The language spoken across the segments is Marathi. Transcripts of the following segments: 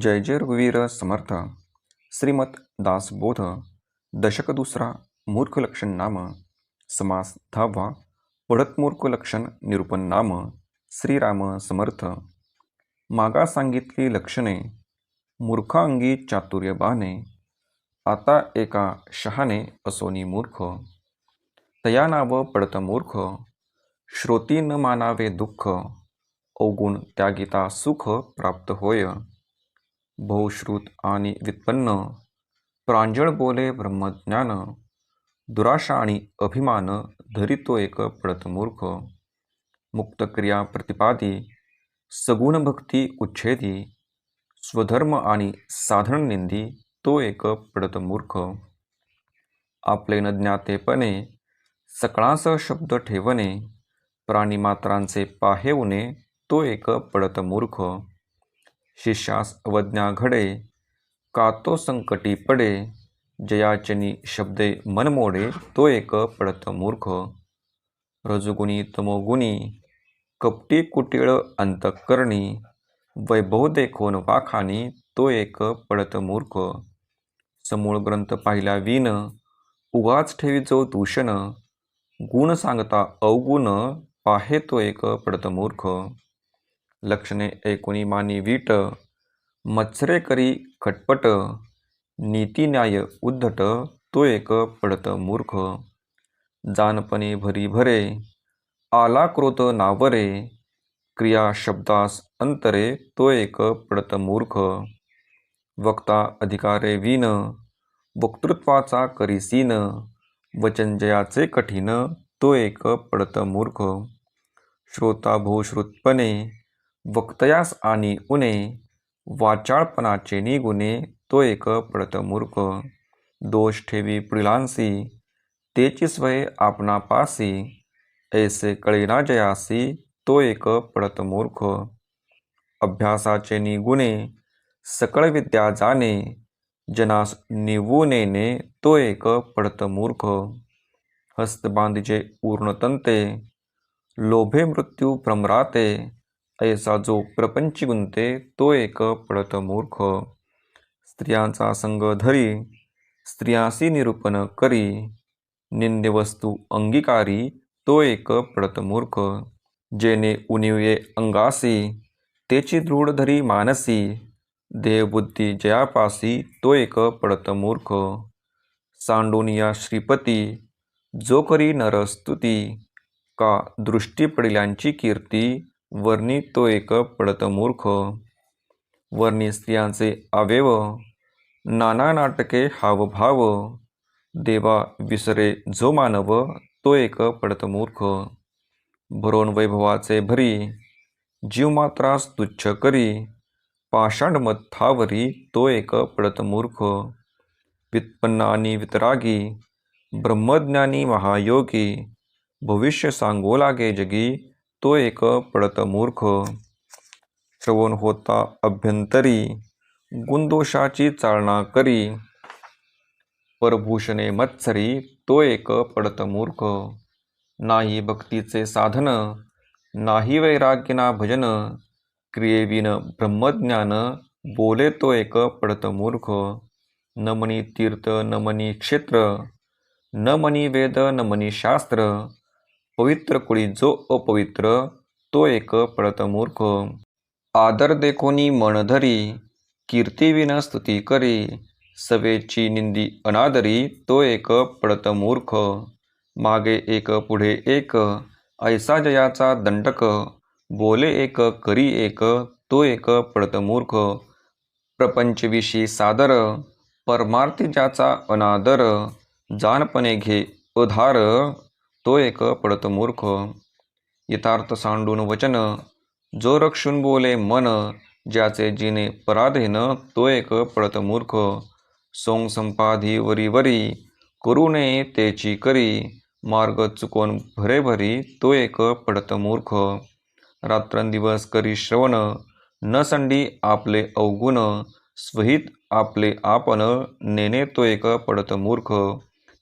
जय जय रघुवीर समर्थ. श्रीमत दासबोध दशक दुसरा मूर्ख लक्षण नाम समास धावा पडत मूर्ख लक्षण निरूपण नाम श्रीराम समर्थ. मागा सांगितली लक्षणे मूर्खांगी चातुर्य बाने आता एका शहाने असोनी मूर्ख. तया नाव पडत मूर्ख श्रोती न मानावे दुःख अवगुण त्यागिता सुख प्राप्त होय. बहुश्रुत आणि व्युत्पन्न प्रांजळ बोले ब्रह्मज्ञान दुराशा आणि अभिमान धरितो एक पडत मूर्ख मुक्तक्रिया प्रतिपादी सगुण भक्ती उच्छेदी स्वधर्म आणि साधन निंदी तो एक पडत मूर्ख. आपले न ज्ञातेपणे सकळास शब्द ठेवणे प्राणीमात्रांचे पाहेवणे तो एक पडत मूर्ख शिष्यास अवज्ञा घडे का तो संकटी पडे? जयाचनी शब्दे मनमोडे तो एक पडत मूर्ख. रजुगुणी तमोगुणी कपटी कुटीळ अंतकरणी वैभव देखोन वाखानी तो एक पडत मूर्ख. समूळ ग्रंथ पाहिल्या विन उगाच ठेवीचो दूषण. गुण सांगता अवगुण पाहे तो एक पडत मूर्ख. लक्षणे ऐकुनी मानी वीट मत्सरे करी खटपट नीतीन्याय उद्धट तो एक पडत मूर्ख. जानपणे भरी भरे आला क्रोत नावरे क्रिया शब्दास अंतरे तो एक पडत मूर्ख. वक्ता अधिकारे वीन वक्तृत्वाचा करीसीन वचन जयाचे कठीण तो एक पडत मूर्ख. श्रोता बहुश्रुतपणे वक्तयास आणि उणे वाचाळपणाचे निगुणे तो एक पडत मूर्ख दोष ठेवी पुढिलांसी तेची स्वय आपणापासी ऐसे कळेना जयासी तो एक पडत मूर्ख अभ्यासाचे निगुणे सकळ विद्या जाणे जनास निवुनेने तो एक पडत मूर्ख हस्तबांधीचे पूर्णतंते लोभे मृत्यू भ्रमराते ऐसा जो प्रपंची गुंते तो एक पडत मूर्ख. स्त्रियांचा संग धरी स्त्रियासी निरूपण करी. निंद्यवस्तू अंगीकारी तो एक पडत मूर्ख. जेने उनिवे अंगासी तेची दृढ धरी मानसी. देहबुद्धी जयापासी तो एक पडत मूर्ख. सांडोनिया श्रीपती जो करी नरस्तुती. का दृष्टी पडिल्यांची कीर्ती वर्णी तो एक पडत मूर्ख. वर्णी स्त्रियांचे अवयव नाना नाटके हावभाव. देवा विसरे जो मानव तो एक पडत मूर्ख. भरोन वैभवाचे भरी जीवमात्रास तुच्छ करी. पाषाण मथावरी तो एक पडत मूर्ख. व्युत्पन्न आणि वितरागी ब्रह्मज्ञानी महायोगी. भविष्य सांगो लागे जगी तो एक पडत मूर्ख. श्रवण होता अभ्यंतरी गुणदोषाची चालना करी. परभूषणे मत्सरी तो एक पडत मूर्ख. नाही भक्तीचे साधन नाही वैराग्यना भजन क्रियेविन ब्रह्मज्ञान बोले तो एक पडत मूर्ख. नमनी तीर्थ नमनी क्षेत्र नमनी वेद नमनी शास्त्र पवित्र कुळी जो अपवित्र तो एक पडत मूर्ख आदर देखोनी मन धरी कीर्तीविन स्तुती करी. सवेची निंदी अनादरी तो एक पडत मूर्ख मागे एक पुढे एक ऐसा जयाचा दंडक. बोले एक करी एक तो एक पळतमूर्ख प्रपंचविषयी सादर परमार्थी ज्याचा अनादर जानपणे घे अधार तो एक पडत मूर्ख. यथार्थ सांडून वचन जो रक्षून बोले मन ज्याचे जिने पराधीन तो एक पडत मूर्ख. सोंग संपाधी वरी वरी करू नये तेची करी. मार्ग चुकोन भरे भरी तो एक पडत मूर्ख. रात्रंदिवस करी श्रवण न संडी आपले अवगुण. स्वहित आपले आपण नेने तो एक पडत मूर्ख.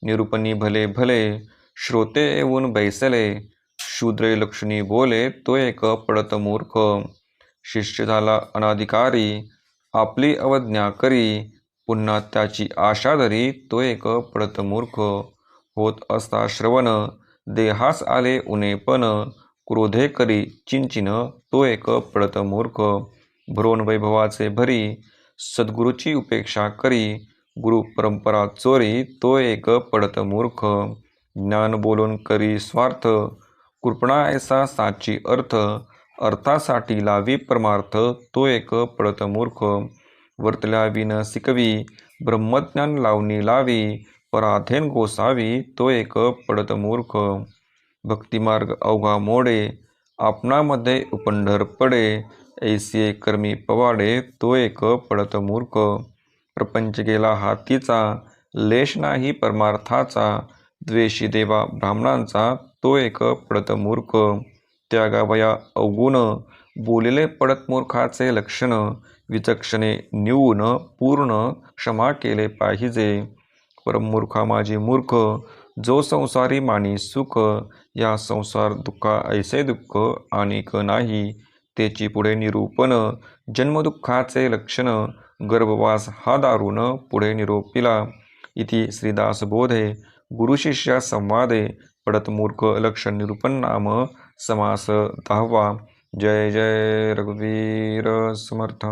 निरूपणी भले भले श्रोते येऊन बैसले. शूद्रे लक्ष्मी बोले तो एक पडत मूर्ख. शिष्य झाला अनाधिकारी. आपली अवज्ञा करी. पुन्हा त्याची आशा धरी तो एक पडत मूर्ख. होत असता श्रवण देहास आले उनेपण. क्रोधे करी चिंचिन तो एक पडत मूर्ख. भ्रोण वैभवाचे भरी सद्गुरूची उपेक्षा करी. गुरु परंपरा चोरी तो एक पडत मूर्ख. ज्ञान बोलून करी स्वार्थ कृपणा ऐसा साची अर्थ अर्थासाठी लावी परमार्थ तो एक पळत मूर्ख. वर्तल्या विन शिकवी ब्रह्मज्ञान लावणी लावी पराधेन गोसावी तो एक पडत मूर्ख. भक्तिमार्ग अवघा मोडे आपणामध्ये उपंढर पडे ऐसे कर्मी पवाडे तो एक पडत मूर्ख. प्रपंच गेला हातीचा लेश नाही परमार्थाचा द्वेषी देवा ब्राह्मणांचा तो एक पडत मूर्ख त्यागावया अवगुण बोलिले पडत मूर्खाचे लक्षण विचक्षणे निवून पूर्ण क्षमा केले पाहिजे. परमूर्खा माझी मूर्ख जो संसारी मानी सुख या संसार दुःखा ऐसे दुःख आणिक नाही त्याची पुढे निरूपण जन्मदुःखाचे लक्षण गर्भवास हा दारुण पुढे निरोपिला. इति श्रीदासबोधे गुरुशिष्या संवादे पडत मूर्ख लक्षण निरूपण नाम समास दहावा। जय जय रघुवीर समर्थ।